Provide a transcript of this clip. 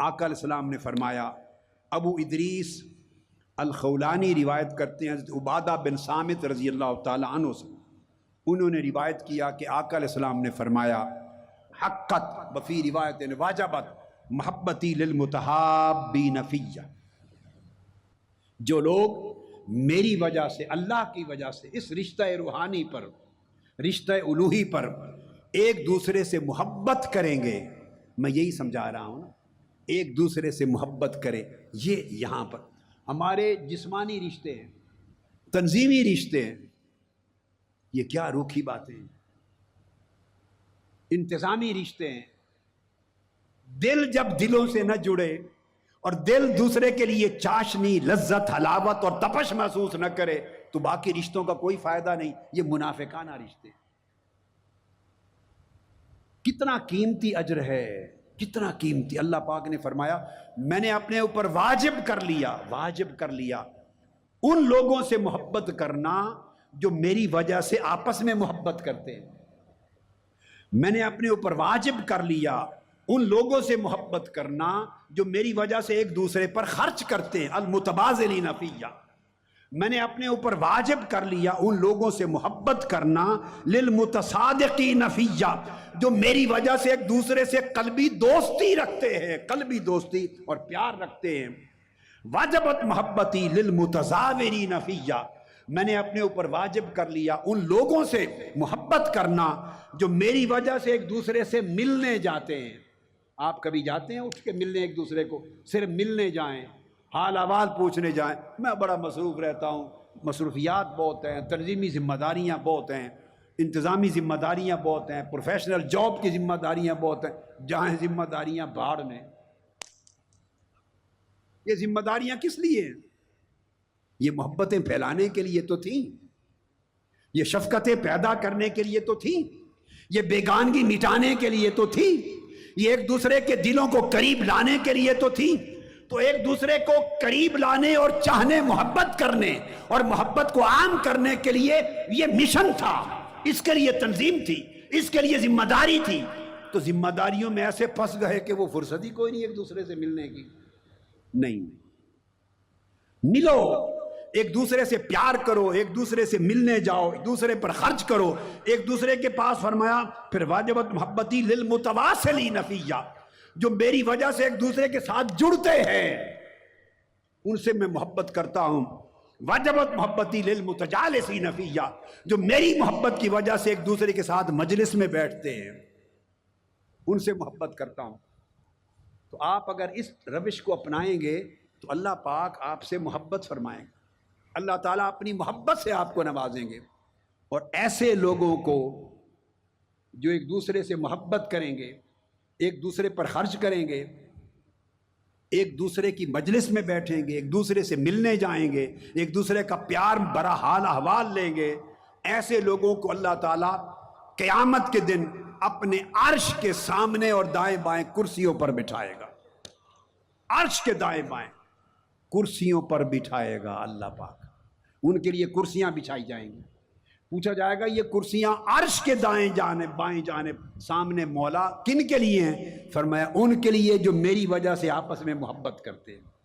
آقا علیہ السلام نے فرمایا، ابو ادریس الخولانی روایت کرتے ہیں، حضرت عبادہ بن سامت رضی اللہ تعالیٰ عنہ سے۔ انہوں نے روایت کیا کہ آقا علیہ السلام نے فرمایا، حقت بفی روایت واجبت محبتی للمتحابی نفیہ جو لوگ میری وجہ سے، اللہ کی وجہ سے اس رشتہ روحانی پر، رشتہ الوحی پر ایک دوسرے سے محبت کریں گے، میں یہی سمجھا رہا ہوں نا۔ ایک دوسرے سے محبت کرے، یہ یہاں پر۔ ہمارے جسمانی رشتے ہیں، تنظیمی رشتے ہیں، یہ کیا روکھی باتیں ہیں۔ انتظامی رشتے ہیں۔ دل جب دلوں سے نہ جڑے اور دل دوسرے کے لیے چاشنی، لذت، حلاوت اور تپش محسوس نہ کرے، تو باقی رشتوں کا کوئی فائدہ نہیں۔ یہ منافقانہ رشتے ہیں۔ کتنا قیمتی اجر ہے۔ کتنا قیمتی، اللہ پاک نے فرمایا، میں نے اپنے اوپر واجب کر لیا، واجب کر لیا۔ ان لوگوں سے محبت کرنا جو میری وجہ سے آپس میں محبت کرتے ہیں۔ میں نے اپنے اوپر واجب کر لیا، ان لوگوں سے محبت کرنا جو میری وجہ سے ایک دوسرے پر خرچ کرتے ہیں۔ المتبازلین فیہ میں نے اپنے اوپر واجب کر لیا، ان لوگوں سے محبت کرنا۔ للمتصادقین فیہ جو میری وجہ سے ایک دوسرے سے قلبی دوستی رکھتے ہیں، قلبی دوستی اور پیار رکھتے ہیں۔ واجبت محبتی للمتزاورین فیہ میں نے اپنے اوپر واجب کر لیا ان لوگوں سے محبت کرنا جو میری وجہ سے ایک دوسرے سے ملنے جاتے ہیں۔ آپ کبھی جاتے ہیں اٹھ کے ملنے ایک دوسرے کو؟ صرف ملنے جائیں، حال احوال پوچھنے جائیں۔ میں بڑا مصروف رہتا ہوں، مصروفیات بہت ہیں، تنظیمی ذمہ داریاں بہت ہیں۔ انتظامی ذمہ داریاں بہت ہیں پروفیشنل جاب کی ذمہ داریاں بہت ہیں، جہاں ذمہ داریاں بھاڑ میں یہ ذمہ داریاں کس لیے ہیں؟ یہ محبتیں پھیلانے کے لیے تو تھیں۔ یہ شفقتیں پیدا کرنے کے لیے تو تھیں۔ یہ بیگانگی مٹانے کے لیے تو تھی یہ ایک دوسرے کے دلوں کو قریب لانے کے لیے تو تھی تو ایک دوسرے کو قریب لانے اور چاہنے محبت کرنے اور محبت کو عام کرنے کے لیے یہ مشن تھا۔ اس کے لیے تنظیم تھی، اس کے لیے ذمہ داری تھی۔ تو ذمہ داریوں میں ایسے پھنس گئے کہ وہ فرصت ہی کوئی نہیں ایک دوسرے سے ملنے کی۔ نہیں ملو، ایک دوسرے سے پیار کرو، ایک دوسرے سے ملنے جاؤ، ایک دوسرے پر خرچ کرو۔ ایک دوسرے کے پاس فرمایا، پھر واجبت محبتی للمتواصلی نفیہ جو میری وجہ سے ایک دوسرے کے ساتھ جڑتے ہیں۔ ان سے میں محبت کرتا ہوں۔ واجبت محبتی للمتجالسی نفیہ جو میری محبت کی وجہ سے ایک دوسرے کے ساتھ مجلس میں بیٹھتے ہیں۔ ان سے محبت کرتا ہوں۔ تو آپ اگر اس روش کو اپنائیں گے، تو اللہ پاک آپ سے محبت فرمائیں گے اللہ تعالیٰ اپنی محبت سے آپ کو نوازیں گے۔ اور ایسے لوگوں کو جو ایک دوسرے سے محبت کریں گے، ایک دوسرے پر خرچ کریں گے ایک دوسرے کی مجلس میں بیٹھیں گے، ایک دوسرے سے ملنے جائیں گے، ایک دوسرے کا پیار برا حال احوال لیں گے۔ ایسے لوگوں کو اللہ تعالیٰ قیامت کے دن اپنے عرش کے سامنے اور دائیں بائیں کرسیوں پر بٹھائے گا۔ عرش کے دائیں بائیں کرسیوں پر بٹھائے گا اللہ پاک۔ ان کے لیے کرسیاں بچھائی جائیں گی۔ پوچھا جائے گا، یہ کرسیاں عرش کے دائیں جانب، بائیں جانب سامنے مولا کن کے لیے ہیں؟ فرمایا، ان کے لیے جو میری وجہ سے آپس میں محبت کرتے ہیں۔